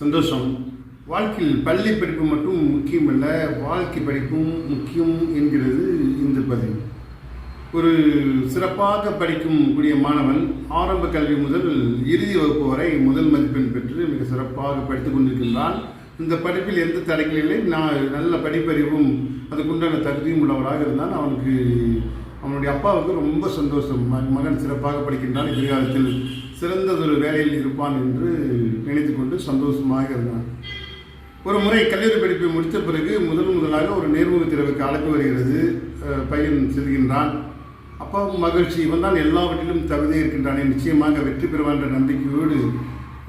சந்தோஷம். வாழ்க்கையில் பள்ளி படிப்பு மட்டும் முக்கியமல்ல வாழ்க்கை படிப்பும் முக்கியம் என்கிறது இந்த பதிவு. ஒரு சிறப்பாக படிக்கும் கூடிய மாணவன் ஆரம்ப கல்வி முதல் இறுதி வகுப்பு வரை முதல் மதிப்பெண் பெற்று மிக சிறப்பாக படித்துக் கொண்டிருக்கின்றான். இந்த படிப்பில் எந்த தடைகள் இல்லை. நான் நல்ல படிப்பறிவும் அதுக்குண்டான தகுதியும் உள்ளவராக இருந்தால் அவனுக்கு அவனுடைய அப்பாவுக்கு ரொம்ப சந்தோஷம். மகன் சிறப்பாக படிக்கின்றான். எதிர்காலத்தில் சிறந்ததொரு வேலையில் இருப்பான் என்று கொண்டு சந்தோஷமாக இருந்தான் ஒரு முறை கல்லூரி படிப்பை முடித்த பிறகு முதல் முதலாக ஒரு நேர்முக தேர்வுக்கு அழைப்பு வருகிறது. பையன் செல்கின்றான். அப்பாவும் மகிழ்ச்சி இவன் தான் எல்லாவற்றிலும் தகுதி இருக்கின்றானே. நிச்சயமாக வெற்றி பெறுவான் என்ற நம்பிக்கையோடு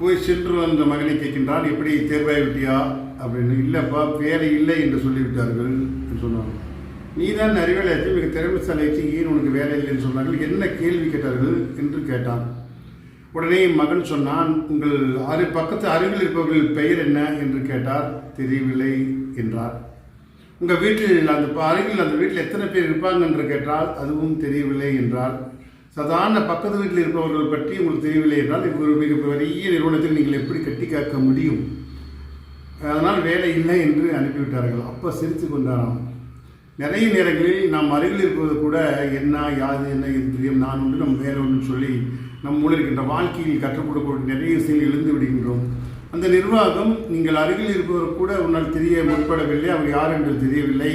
போய் சென்று வந்த மகனை கேட்கின்றான். எப்படி தேர்வாகி விட்டியா? அப்படின்னு. இல்லைப்பா வேலை இல்லை என்று சொல்லிவிட்டார்கள் என்று சொன்னாங்க நீ தான் அறிவியலாச்சு மிக திறமைசாலையாச்சு ஏன் உனக்கு வேலை இல்லைன்னு சொன்னார்கள். என்ன கேள்வி கேட்டார்கள்? என்று கேட்டான். உடனே மகன் சொன்னான் உங்கள் அரு பக்கத்து அருகில் இருப்பவர்கள் பெயர் என்ன? என்று கேட்டார். தெரியவில்லை என்றார். உங்கள் வீட்டில் அந்த அருகில் அந்த வீட்டில் எத்தனை பேர் இருப்பாங்க? என்று கேட்டால் அதுவும் தெரியவில்லை என்றார். சாதாரண பக்கத்து வீட்டில் இருப்பவர்கள் பற்றி உங்களுக்கு தெரியவில்லை என்றால் ஒரு மிக பெரிய நிறுவனத்தில் நீங்கள் எப்படி கட்டி காக்க முடியும்? அதனால் வேலை இல்லை என்று அனுப்பிவிட்டார்கள். அப்போ சிரித்து கொண்டாராம். நிறைய நேரங்களில் நாம் அருகில் இருப்பது கூட என்ன யாது என்ன இது தெரியும் நான் உண்டு நம்ம வேலை ஒன்று சொல்லி நம் மூலம் இருக்கின்ற வாழ்க்கையில் கற்றுக் கொடுக்கக்கூடிய நிறைய விஷயங்கள் எழுந்து விடுகின்றோம். அந்த நிர்வாகம் நீங்கள் அருகில் இருப்பவர் கூட உன்னால் தெரிய முற்படவில்லை அவர் யார் என்று தெரியவில்லை.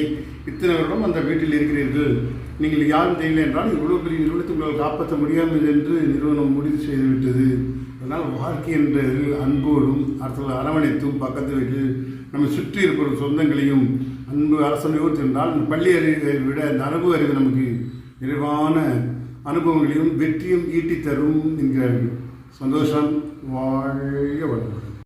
இத்தனை வருடம் அந்த வீட்டில் இருக்கிறீர்கள். நீங்கள் யாரும் தெரியல என்றால் இவ்வளோ பெரிய நிறுவனத்தை உங்களால் காப்பாற்ற முடியாமல் என்று நிறுவனம் முடிவு செய்துவிட்டது. அதனால் வாழ்க்கை என்றது அன்போடும் அரசு அரவணைத்தும் பக்கத்து வீட்டில் நம்ம சுற்றி இருக்கிற சொந்தங்களையும் அன்பு அரசனையோடு சென்றால் பள்ளி அறிவை விட அந்த அனுபவ அறிவு நமக்கு நிறைவான அனுபவங்களையும் வெற்றியும் ஈட்டித்தரும் என்கிறார்கள். சந்தோஷம் வாழ்க வளர்கிறது